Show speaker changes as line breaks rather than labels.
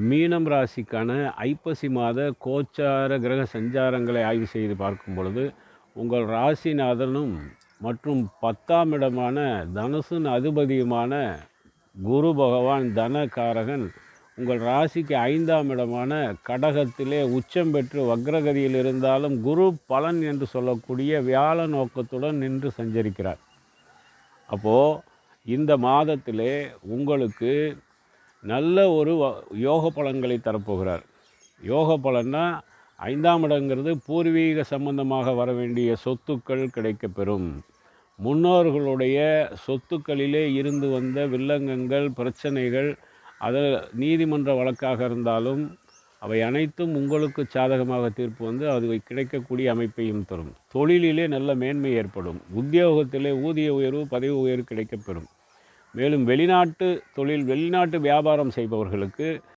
மீனம் ராசிக்கான ஐப்பசி மாத கோச்சார கிரக சஞ்சாரங்களை ஆய்வு செய்து பார்க்கும் பொழுது உங்கள் ராசிநாதனும் மற்றும் பத்தாம் இடமான தனுசின் அதிபதியுமான குரு பகவான் தனகாரகன் உங்கள் ராசிக்கு ஐந்தாம் இடமான கடகத்திலே உச்சம் பெற்று வக்ரகதியில் இருந்தாலும் குரு பலன் என்று சொல்லக்கூடிய வியாழ நோக்கத்துடன் நின்று சஞ்சரிக்கிறார். அப்போது இந்த மாதத்திலே உங்களுக்கு நல்ல ஒரு யோக பலன்களை தரப்போகிறார். யோக பலன்னா ஐந்தாம் இடங்கிறது பூர்வீக சம்பந்தமாக வர வேண்டிய சொத்துக்கள் கிடைக்கப்பெறும். முன்னோர்களுடைய சொத்துக்களிலே இருந்து வந்த வில்லங்கங்கள் பிரச்சனைகள் அது நீதிமன்ற வழக்காக இருந்தாலும் அவை அனைத்தும் உங்களுக்கு சாதகமாக தீர்ப்பு வந்து அது கிடைக்கக்கூடிய அமைப்பையும் தரும். தொழிலிலே நல்ல மேன்மை ஏற்படும். உத்தியோகத்திலே ஊதிய உயர்வு பதவி உயர்வு கிடைக்கப்பெறும். மேலும் வெளிநாட்டு தொழில் வெளிநாட்டு வியாபாரம் செய்பவர்களுக்கு